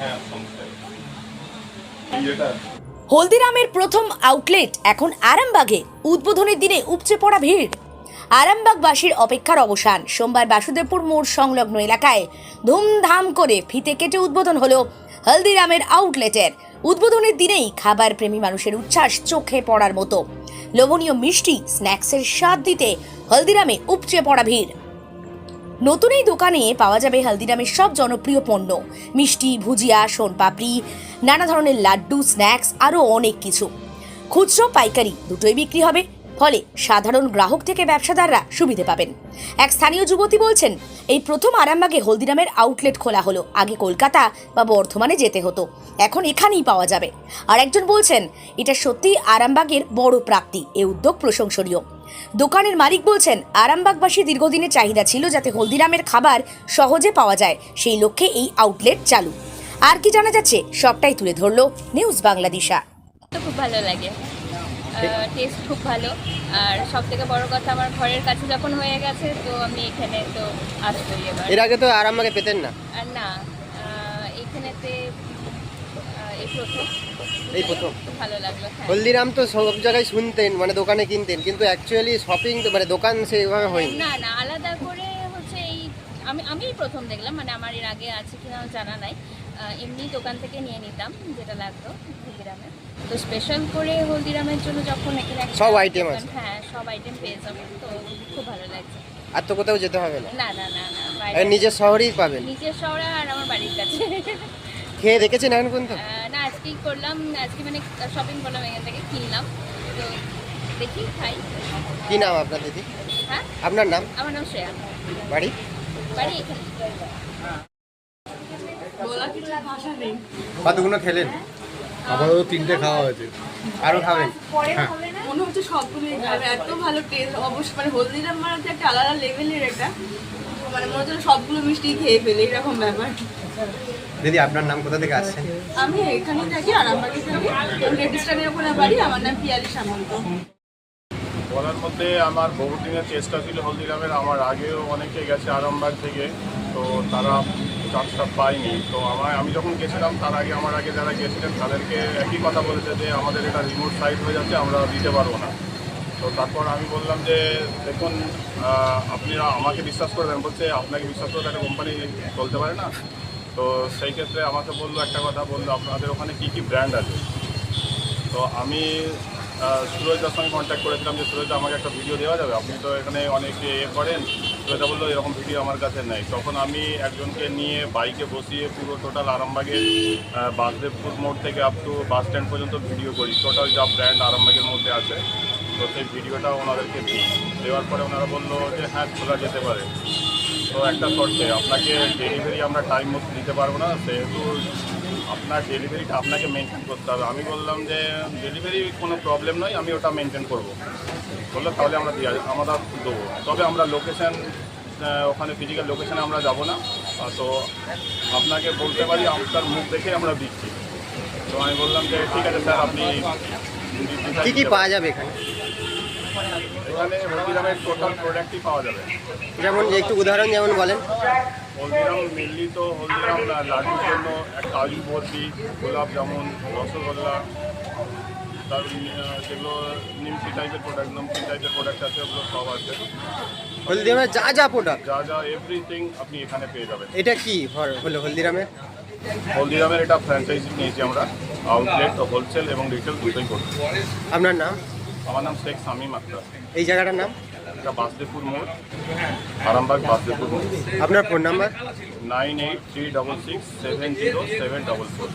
হ্যাঁ হলদিরামের প্রথম আউটলেট এখন আরামবাগে। উদ্বোধনের দিনে উপচে পড়া ভিড়। আরামবাগবাসীর অপেক্ষার অবসান। সোমবার বাসুদেবপুর মোড় সংলগ্ন এলাকায় ধুমধাম করে ফিতে কেটে উদ্বোধন হলো হলদিরামের আউটলেটের উদ্বোধনের দিনেই খাবার প্রেমী মানুষের উচ্ছ্বাস চোখে পড়ার মতো। লোভনীয় মিষ্টি স্ন্যাক্সের স্বাদ দিতে হলদিরামে উপচে পড়া ভিড়। নতুন এই দোকানে পাওয়া যাবে হালদিরামের সব জনপ্রিয় পণ্য। মিষ্টি, ভুজিয়া, সোনপাপড়ি, নানা ধরনের লাড্ডু, স্ন্যাক্স আরও অনেক কিছু। খুচরো পাইকারি দুটোই বিক্রি হবে। ফলে সাধারণ গ্রাহক থেকে ব্যবসাদাররা সুবিধে পাবেন। এক স্থানীয় যুবতী বলছেন, এই প্রথম আরামবাগে হলদিরামের আউটলেট খোলা হলো। আগে কলকাতা বা বর্ধমানে যেতে হতো। এখন এখানেই পাওয়া যাবে। আর একজন বলছেন, এটা সত্যিই আরামবাগের বড় প্রাপ্তি। এ উদ্যোগ প্রশংসনীয়। দোকানের মালিক বলছেন আরামবাগবাসী দীর্ঘদিনের চাহিদা ছিল যাতে হলদিরামের খাবার সহজে পাওয়া যায় সেই লক্ষ্যে এই আউটলেট চালু। আর কি জানা যাচ্ছে সবটাই তুলে ধরলো নিউজ বাংলাদেশা। তো খুব ভালো লাগে। টেস্ট খুব ভালো। আর সব থেকে বড় কথা আমার ঘরের কাছে যখন হয়ে গেছে তো আমি এখানে তো এবার। এর আগে তো আরামবাগে পেতেন না। আর না আহ, এই প্রথম। এই প্রথম। খুব ভালো লাগল হ্যাঁ। হলদিরাম তো সব জায়গায় শুনতেন মানে দোকানে কিনতেন কিন্তু অ্যাকচুয়ালি শপিং মানে দোকান সেভাবে হয়নি। না না আলাদা করে হচ্ছে এই আমি আমিই প্রথম দেখলাম মানে আমার এর আগে আছে কিনা জানা নাই। এমনি দোকান থেকে নিয়ে নিতাম যেটা লাগতো হলদিরামে। তো স্পেশাল করে হলদিরামের জন্য যখন এখানে সব দোকান- আছে? হ্যাঁ সব আইটেম পেয়ে যাবেন তো খুব ভালো লাগছে। আর তো কোথাও যেতে হবে না। না না না না নিজের শহরেই পাবেন। নিজের শহরে আর আমার বাড়ির কাছে। খেয়ে দেখেছেন এখন পর্যন্ত? না আজকেই করলাম আজকে মানে শপিং করলাম এখান থেকে কিনলাম। তো দেখি খাই। কি নাম আপনার দিদি? হ্যাঁ? আপনার নাম? আমার নাম শ্রেয়া। বাড়ি? বাড়ি এখানে। কতগুলো খেলেন? আপাতত তিনটে খাওয়া হয়েছে। আরও খাবেন? মনে হচ্ছে সবগুলোই খাবে। এত ভালো টেস্ট অবশ্যই মানে হলদিরাম মানে একটা আলাদা লেভেলের একটা মানে মনে হচ্ছে সবগুলো মিষ্টি খেয়ে ফেলে এরকম ব্যাপার। দিদি আপনার নাম কোথা থেকে আসছেন? আমি এখানেই থাকি ওখানে বাড়ি আমার নাম পিয়ালি সামন্ত। বলার মধ্যে আমার বহুদিনের চেষ্টা ছিল হলদিরামের আমার আগেও অনেকে গেছে আরামবাগ থেকে তো তারা চান্সটা পায়নি। তো আমার আমি যখন গেছিলাম তার আগে আমার আগে যারা গেছিলেন তাদেরকে একই কথা বলেছে যে আমাদের এটা রিমোট সাইট হয়ে যাচ্ছে আমরা দিতে পারব না। তো তারপর আমি বললাম যে দেখুন আপনি আমাকে বিশ্বাস করবেন। বলছে আপনাকে বিশ্বাস করে একটা কোম্পানি চলতে পারে না? তো সেই ক্ষেত্রে আমাকে বলল, একটা কথা বলল, আপনাদের ওখানে কী কী ব্র্যান্ড আছে? তো আমি সুরজদার সঙ্গে কন্ট্যাক্ট করেছিলাম যে সুরজদা আমাকে একটা ভিডিও দেওয়া যাবে। আপনি তো এখানে অনেকে ইয়ে করেন। সুরজদা বলল, এরকম ভিডিও আমার কাছে নেই। তখন আমি একজনকে নিয়ে বাইকে বসিয়ে পুরো টোটাল আরামবাগের বাসদেবপুর মোড় থেকে আপ টু বাস স্ট্যান্ড পর্যন্ত ভিডিও করি। টোটাল যা ব্র্যান্ড আরামবাগের মধ্যে আছে, তো সেই ভিডিওটা ওনাদেরকে দিই। দেওয়ার পরে ওনারা বলল যে হ্যাঁ খোলা যেতে পারে। তো একটা শর্তে আপনাকে ডেলিভারি আমরা টাইম মতো দিতে পারব না সেহেতু আপনার ডেলিভারিটা আপনাকে মেনটেন করতে হবে। আমি বললাম যে ডেলিভারি কোনো প্রবলেম নয় আমি ওটা মেনটেন করব। বলল তাহলে আমরা দিয়ে আমরা দেবো। তবে আমরা লোকেশান ওখানে ফিজিক্যাল লোকেশানে আমরা যাব না। তো আপনাকে বলতে পারি আপনার মুখ দেখে আমরা দিচ্ছি। তো আমি বললাম যে ঠিক আছে স্যার আপনি কি কি পাওয়া যাবে এখানে? এখানে হলদিরামের টোটাল প্রোডাক্টই পাওয়া যাবে। যেমন একটু উদাহরণ যেমন বলেন। হলদিরাম মেনলি তো হলদিরাম লাড্ডুর জন্য কাজু বরফি গোলাপ জামুন রসগোল্লা তার যেগুলো নিমকি টাইপের প্রোডাক্ট নমকি টাইপের প্রোডাক্ট আছে ওগুলো সব আছে। হলদিরামের যা যা প্রোডাক্ট যা যা এভরিথিং আপনি এখানে পেয়ে যাবেন। এটা কি হল- হলো হলদিরামের? হলদিরামের এটা ফ্র্যাঞ্চাইজি নিয়েছি আমরা আউটলেট হোলসেল এবং রিটেল দুটোই করছি। আপনার নাম? আমার নাম শেখ সামিম আক্তার। এই জায়গাটার নাম? এটা বাসদেবপুর মোড়। আরামবাগ বাসদেবপুর মোড়। আপনার phone number nine eight three double six seven zero seven double four.